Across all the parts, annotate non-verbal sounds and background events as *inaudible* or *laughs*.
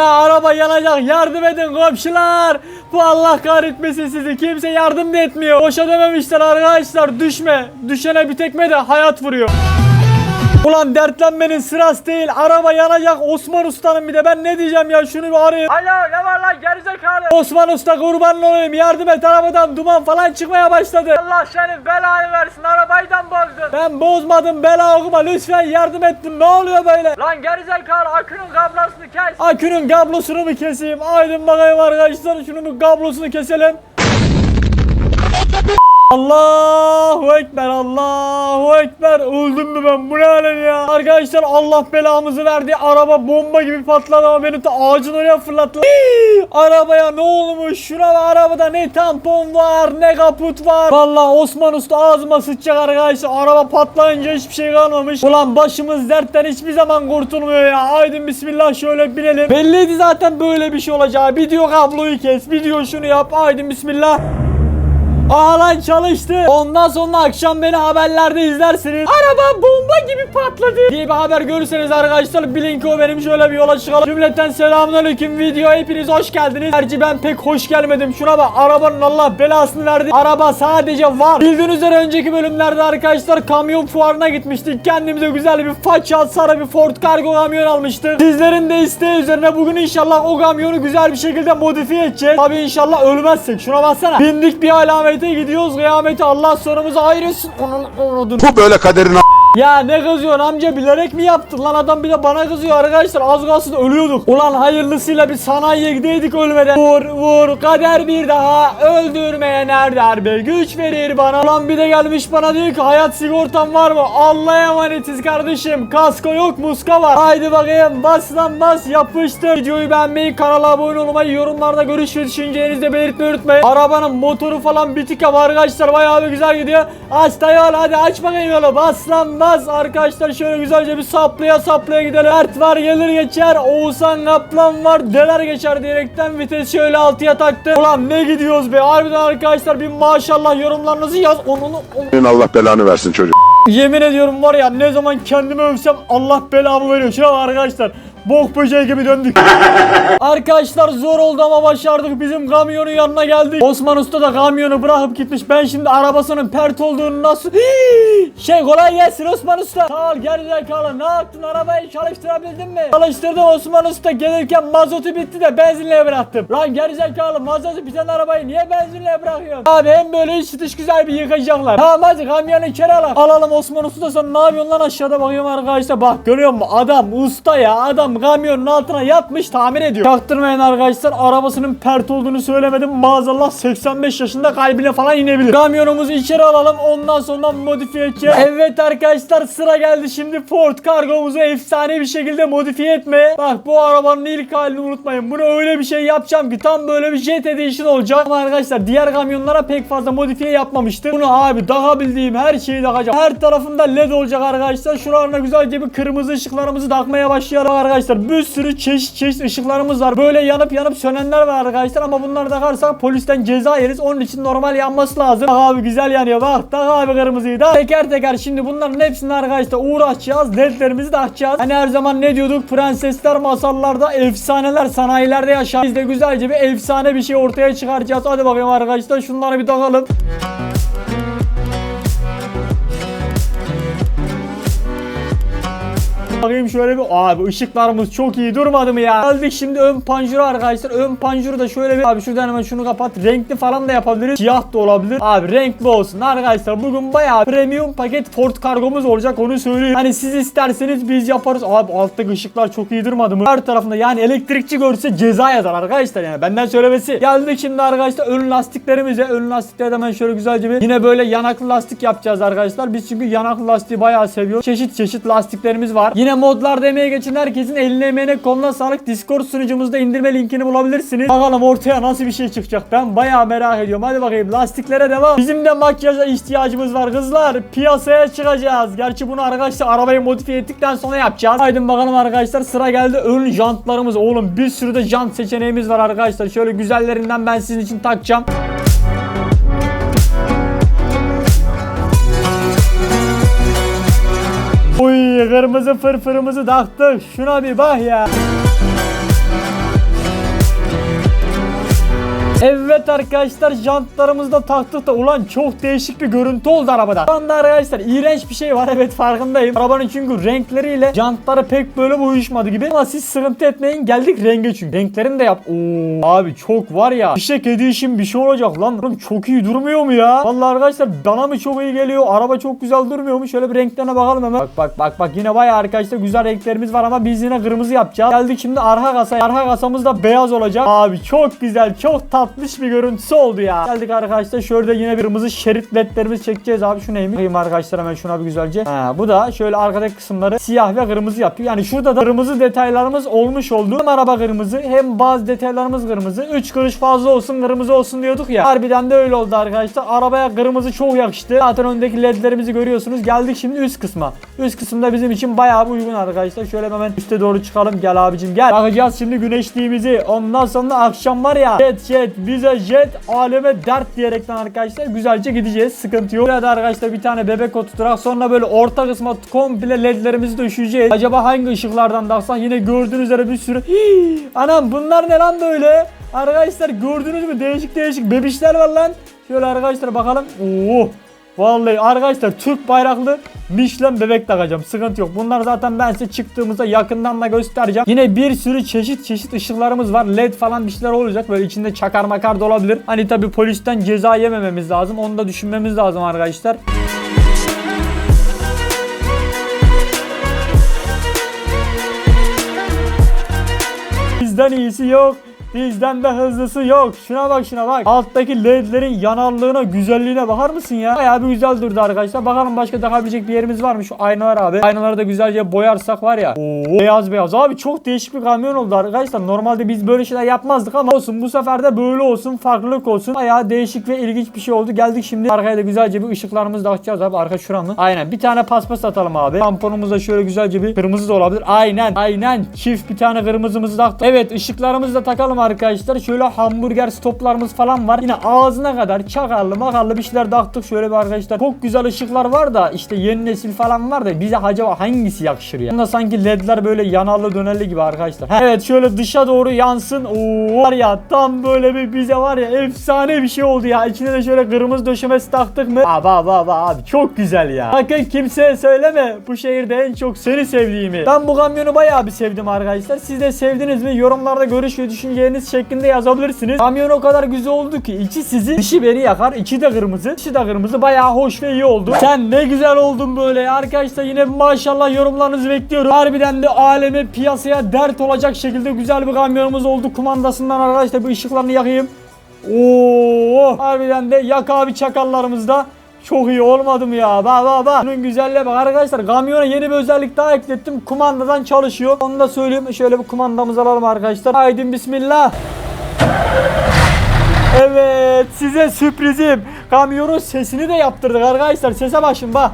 Ya araba yanacak yardım edin komşular. Bu Allah kahretmesin sizi. Kimse yardım da etmiyor. Boşa dememişler arkadaşlar. Düşme. Düşene bir tekme de hayat vuruyor. Ulan dertlenmenin sırası değil. Araba yanacak Osman Usta'nın bir de. Ben ne diyeceğim ya şunu bir arayayım. Alo ne var lan gerizekalı. Osman Usta kurban olayım. Yardım et arabadan duman falan çıkmaya başladı. Allah senin belanı versin. Arabaydan bozdun. Ben bozmadım bela okuma. Lütfen yardım ettim. Ne oluyor böyle? Lan gerizekalı akünün kablosunu kes. Akünün kablosunu mu keseyim? Aydın bakayım arkadaşlar. Şunun kablosunu keselim. Allahu Ekber Allahu Ekber. Öldüm mü ben? Bu ne alem ya? Arkadaşlar Allah belamızı verdi. Araba bomba gibi patladı ama beni de ağacın oraya fırlattı! Arabaya ne olmuş? Şuna bak arabada ne tampon var ne kaput var. Vallahi Osman Usta ağzıma sıçacak arkadaşlar. Araba patlayınca hiçbir şey kalmamış. Ulan başımız dertten hiçbir zaman kurtulmuyor ya. Aydın bismillah şöyle binelim. Belliydi zaten böyle bir şey olacağı. Diyor kabloyu kes diyor şunu yap. Aydın bismillah Aa lan çalıştı. Ondan sonra akşam beni haberlerde izlersiniz. Araba bomba gibi patladı diye bir haber görürseniz arkadaşlar bilin ki o benim şöyle bir yola çıkalım. Cümleten selamünaleyküm video hepiniz hoş geldiniz. Gerçi ben pek hoş gelmedim. Şuna bak arabanın Allah belasını verdi. Araba sadece var. Bildiğiniz üzere önceki bölümlerde arkadaşlar kamyon fuarına gitmiştik. Kendimize güzel bir faça sarı bir Ford Cargo kamyon almıştık. Sizlerin de isteği üzerine bugün inşallah o kamyonu güzel bir şekilde modifiye edeceğiz. Tabi inşallah ölmezsek. Şuna baksana. Bindik bir alamete gidiyoruz. Kıyamete Allah sonumuzu ayırsın. Bu böyle kaderin ya ne kızıyorsun amca bilerek mi yaptın lan adam bir de bana kızıyor arkadaşlar az kalsın ölüyorduk. Ulan hayırlısıyla bir sanayiye gideydik ölmeden. Vur vur kader bir daha öldürmeye nereder be güç verir bana. Ulan bir de gelmiş bana diyor ki hayat sigortan var mı? Allah'a emanetiz kardeşim kasko yok muska var. Haydi bakayım bas lan bas yapıştır. Videoyu beğenmeyi kanala abone olmayı yorumlarda görüş ve düşüncelerinizi de belirtmeyi unutmayın. Arabanın motoru falan bitik ama arkadaşlar bayağı bir güzel gidiyor. Aç da yol hadi aç bakayım yolu bas lan bas arkadaşlar şöyle güzelce bir saplaya saplaya gidelim. Mert var gelir geçer Oğuzhan Kaplan var deler geçer diyerekten vites şöyle altıya taktı. Ulan ne gidiyoruz be harbiden arkadaşlar bir maşallah yorumlarınızı yaz onu, onu. Allah belanı versin çocuk. Yemin ediyorum var ya ne zaman kendimi övsem Allah belamı veriyor. Şuna arkadaşlar. Bok böceği gibi döndük. *laughs* arkadaşlar zor oldu ama başardık. Bizim kamyonun yanına geldik. Osman Usta da kamyonu bırakıp gitmiş. Ben şimdi arabasının pert olduğunu nasıl... Hii! şey kolay gelsin Osman Usta. Sağ ol gerizekalı. Ne yaptın arabayı çalıştırabildin mi? Çalıştırdım Osman Usta. Gelirken mazotu bitti de benzinliğe bıraktım. Lan gerizekalı mazotu biten arabayı niye benzinliğe bırakıyorsun? Abi hem böyle iç dış güzel bir yıkayacaklar. Tamam hadi kamyonu içeri alalım. Alalım Osman Usta sen ne yapıyorsun lan aşağıda bakıyorum arkadaşlar. Bak görüyor musun? Adam usta ya. Adam kamyonun altına yatmış tamir ediyor. Çaktırmayın arkadaşlar. Arabasının pert olduğunu söylemedim. Maazallah 85 yaşında kalbine falan inebilir. Kamyonumuzu içeri alalım. Ondan sonra modifiye edeceğiz. Evet arkadaşlar sıra geldi şimdi Ford Cargo'muzu efsane bir şekilde modifiye etmeye. Bak bu arabanın ilk halini unutmayın. Bunu öyle bir şey yapacağım ki tam böyle bir Jet Edition olacak. Ama arkadaşlar diğer kamyonlara pek fazla modifiye yapmamıştım. Bunu abi takabildiğim her şeyi takacağım. Her tarafında led olacak arkadaşlar. Şuralarına güzelce bir kırmızı ışıklarımızı takmaya başlayalım arkadaşlar. Bir sürü çeşit çeşit ışıklarımız var. Böyle yanıp yanıp sönenler var arkadaşlar ama bunları takarsak polisten ceza yeriz. Onun için normal yanması lazım. Bak abi güzel yanıyor bak. Tak abi kırmızıyı da. Teker teker şimdi bunların hepsini arkadaşlar uğraşacağız. Ledlerimizi de açacağız. Hani her zaman ne diyorduk? Prensesler masallarda efsaneler sanayilerde yaşar. Biz de güzelce bir efsane bir şey ortaya çıkaracağız. Hadi bakayım arkadaşlar şunları bir takalım. Bakayım şöyle bir abi ışıklarımız çok iyi durmadı mı ya? Geldik şimdi ön panjuru arkadaşlar. Ön panjuru da şöyle bir abi şuradan hemen şunu kapat. Renkli falan da yapabiliriz. Siyah da olabilir. Abi renkli olsun arkadaşlar. Bugün bayağı premium paket Ford kargomuz olacak onu söyleyeyim. Hani siz isterseniz biz yaparız. Abi alttaki ışıklar çok iyi durmadı mı? Her tarafında yani elektrikçi görse ceza yazar arkadaşlar yani. Benden söylemesi. Geldik şimdi arkadaşlar ön lastiklerimize. Ön lastikleri hemen şöyle güzelce bir yine böyle yanaklı lastik yapacağız arkadaşlar. Biz çünkü yanaklı lastiği bayağı seviyoruz. Çeşit çeşit lastiklerimiz var. Yine modlar demeye geçin herkesin eline emeğine koluna sağlık. Discord sunucumuzda indirme linkini bulabilirsiniz. Bakalım ortaya nasıl bir şey çıkacak. Ben bayağı merak ediyorum. Hadi bakayım lastiklere devam. Bizim de makyaja ihtiyacımız var kızlar. Piyasaya çıkacağız. Gerçi bunu arkadaşlar arabayı modifiye ettikten sonra yapacağız. Haydi bakalım arkadaşlar sıra geldi ön jantlarımız. Oğlum bir sürü de jant seçeneğimiz var arkadaşlar. Şöyle güzellerinden ben sizin için takacağım. Uy kırmızı fırfırımızı taktık. Şuna bir bak ya. Evet arkadaşlar jantlarımızı da taktık da ulan çok değişik bir görüntü oldu arabada. Şu anda arkadaşlar iğrenç bir şey var *laughs* evet farkındayım. Arabanın çünkü renkleriyle jantları pek böyle uyuşmadı gibi. Ama siz sıkıntı etmeyin geldik renge çünkü. Renklerini de yap. Oo abi çok var ya. Fişek edişim bir şey olacak lan. Oğlum çok iyi durmuyor mu ya? Vallahi arkadaşlar bana mı çok iyi geliyor? Araba çok güzel durmuyor mu? Şöyle bir renklerine bakalım hemen. Bak bak bak bak yine bayağı arkadaşlar güzel renklerimiz var ama biz yine kırmızı yapacağız. Geldik şimdi arka kasa. Arka kasamız da beyaz olacak. Abi çok güzel çok tatlış bir görüntüsü oldu ya. Geldik arkadaşlar şöyle yine bir kırmızı şerit ledlerimizi çekeceğiz abi. Şu neymiş? Bakayım arkadaşlar hemen şuna bir güzelce. Ha, bu da şöyle arkadaki kısımları siyah ve kırmızı yapıyor. Yani şurada da kırmızı detaylarımız olmuş oldu. Hem araba kırmızı hem bazı detaylarımız kırmızı. 3 kuruş fazla olsun kırmızı olsun diyorduk ya. Harbiden de öyle oldu arkadaşlar. Arabaya kırmızı çok yakıştı. Zaten öndeki ledlerimizi görüyorsunuz. Geldik şimdi üst kısma. Üst kısımda bizim için bayağı uygun arkadaşlar. Şöyle hemen üste doğru çıkalım. Gel abicim gel. Bakacağız şimdi güneşliğimizi. Ondan sonra akşam var ya. Jet jet bize jet aleme dert diyerekten arkadaşlar güzelce gideceğiz. Sıkıntı yok. Burada arkadaşlar bir tane bebek oturtarak sonra böyle orta kısma komple ledlerimizi döşeyeceğiz. Acaba hangi ışıklardan taksak yine gördüğünüz üzere bir sürü. Hii, anam bunlar ne lan böyle? Arkadaşlar gördünüz mü? Değişik değişik bebişler var lan. Şöyle arkadaşlar bakalım. Oo. Vallahi arkadaşlar Türk bayraklı Michelin bebek takacağım. Sıkıntı yok. Bunlar zaten ben size çıktığımızda yakından da göstereceğim. Yine bir sürü çeşit çeşit ışıklarımız var. LED falan bir şeyler olacak. Böyle içinde çakar makar da olabilir. Hani tabi polisten ceza yemememiz lazım. Onu da düşünmemiz lazım arkadaşlar. Bizden iyisi yok. Bizden de hızlısı yok. Şuna bak şuna bak. Alttaki ledlerin yanarlığına, güzelliğine bakar mısın ya? Bayağı bir güzel durdu arkadaşlar. Bakalım başka takabilecek bir yerimiz var mı? Şu aynalar abi. Aynaları da güzelce boyarsak var ya. Oo, beyaz beyaz. Abi çok değişik bir kamyon oldu arkadaşlar. Normalde biz böyle şeyler yapmazdık ama olsun. Bu sefer de böyle olsun. Farklılık olsun. Bayağı değişik ve ilginç bir şey oldu. Geldik şimdi. Arkaya da güzelce bir ışıklarımızı da açacağız abi. Arka şura mı? Aynen. Bir tane paspas atalım abi. Tamponumuzda şöyle güzelce bir kırmızı da olabilir. Aynen. Aynen. Çift bir tane kırmızımızı taktık. Evet ışıklarımızı da takalım arkadaşlar. Şöyle hamburger stoplarımız falan var. Yine ağzına kadar çakarlı makarlı bir şeyler taktık. Şöyle bir arkadaşlar. Çok güzel ışıklar var da işte yeni nesil falan var da bize acaba hangisi yakışır ya? Bunda sanki ledler böyle yanarlı dönerli gibi arkadaşlar. Heh, Evet şöyle dışa doğru yansın. Oo var ya tam böyle bir bize var ya efsane bir şey oldu ya. İçine de şöyle kırmızı döşemesi taktık mı? Abi abi abi abi çok güzel ya. Bakın kimseye söyleme. Bu şehirde en çok seni sevdiğimi. Ben bu kamyonu bayağı bir sevdim arkadaşlar. Siz de sevdiniz mi? Yorumlarda görüş ve düşünceleriniz şeklinde yazabilirsiniz. Kamyon o kadar güzel oldu ki içi sizi dışı beni yakar. İçi de kırmızı. Dışı da kırmızı. Bayağı hoş ve iyi oldu. Sen ne güzel oldun böyle. Arkadaşlar yine maşallah yorumlarınızı bekliyorum. Harbiden de aleme piyasaya dert olacak şekilde güzel bir kamyonumuz oldu. Kumandasından arkadaşlar bir ışıklarını yakayım. Oo, harbiden de yak abi çakallarımız da çok iyi olmadı mı ya? Bak bak bak. Bunun güzelliğe bak arkadaşlar. Kamyona yeni bir özellik daha eklettim. Kumandadan çalışıyor. Onu da söyleyeyim. Şöyle bir kumandamızı alalım arkadaşlar. Haydi bismillah. Evet size sürprizim. Kamyonun sesini de yaptırdık arkadaşlar. Sese başın bak.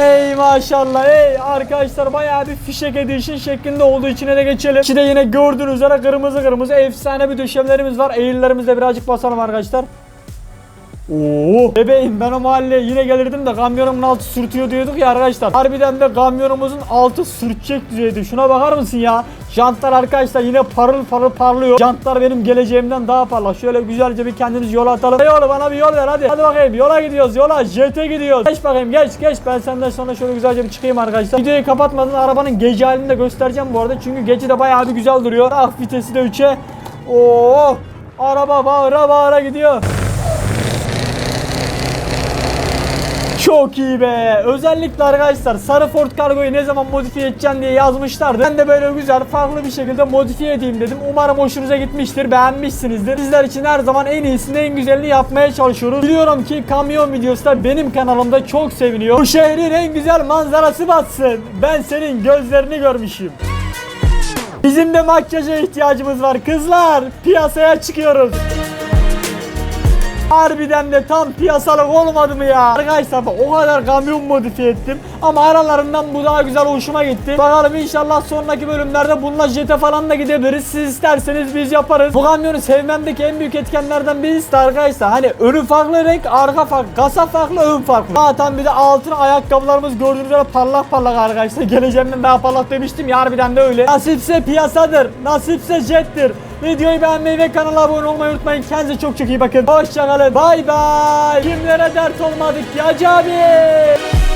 Ey maşallah ey arkadaşlar bayağı bir fişek edition şeklinde olduğu içine de geçelim. İçinde yine gördüğünüz üzere kırmızı kırmızı efsane bir döşemlerimiz var. Eğrilerimizde birazcık basalım arkadaşlar. Oo. Bebeğim ben o mahalleye yine gelirdim de kamyonumun altı sürtüyor diyorduk ya arkadaşlar. Harbiden de kamyonumuzun altı sürtecek düzeyde. Şuna bakar mısın ya? Jantlar arkadaşlar yine parıl parıl parlıyor. Jantlar benim geleceğimden daha parlak. Şöyle güzelce bir kendimiz yola atalım. Hey oğlum bana bir yol ver hadi. Hadi bakayım yola gidiyoruz yola. JT gidiyoruz. Geç bakayım geç geç. Ben senden sonra şöyle güzelce bir çıkayım arkadaşlar. Videoyu kapatmadan arabanın gece halini de göstereceğim bu arada. Çünkü gece de bayağı bir güzel duruyor. Ah vitesi de 3'e. Oo. Araba bağıra bağıra gidiyor. Çok iyi be. Özellikle arkadaşlar sarı Ford Cargo'yu ne zaman modifiye edeceğim diye yazmışlardı. Ben de böyle güzel farklı bir şekilde modifiye edeyim dedim. Umarım hoşunuza gitmiştir. Beğenmişsinizdir. Sizler için her zaman en iyisini en güzelini yapmaya çalışıyoruz. Biliyorum ki kamyon videosu da benim kanalımda çok seviniyor. Bu şehrin en güzel manzarası batsın. Ben senin gözlerini görmüşüm. Bizim de makyaja ihtiyacımız var kızlar. Piyasaya çıkıyoruz. Harbiden de tam piyasalık olmadı mı ya? Arkadaşlar bak o kadar kamyon modifiye ettim. Ama aralarından bu daha güzel hoşuma gitti. Bakalım inşallah sonraki bölümlerde bununla jete falan da gidebiliriz. Siz isterseniz biz yaparız. Bu kamyonu sevmemdeki en büyük etkenlerden birisi de arkadaşlar. Hani önü farklı renk, arka farklı, kasa farklı, ön farklı. Zaten bir de altın ayakkabılarımız gördüğünüz gibi parlak parlak arkadaşlar. Geleceğimden daha parlak demiştim ya harbiden de öyle. Nasipse piyasadır, nasipse jettir. Videoyu beğenmeyi ve kanala abone olmayı unutmayın. Kendinize çok çok iyi bakın. Hoşçakalın. Bay bay. Kimlere dert olmadık ya abi.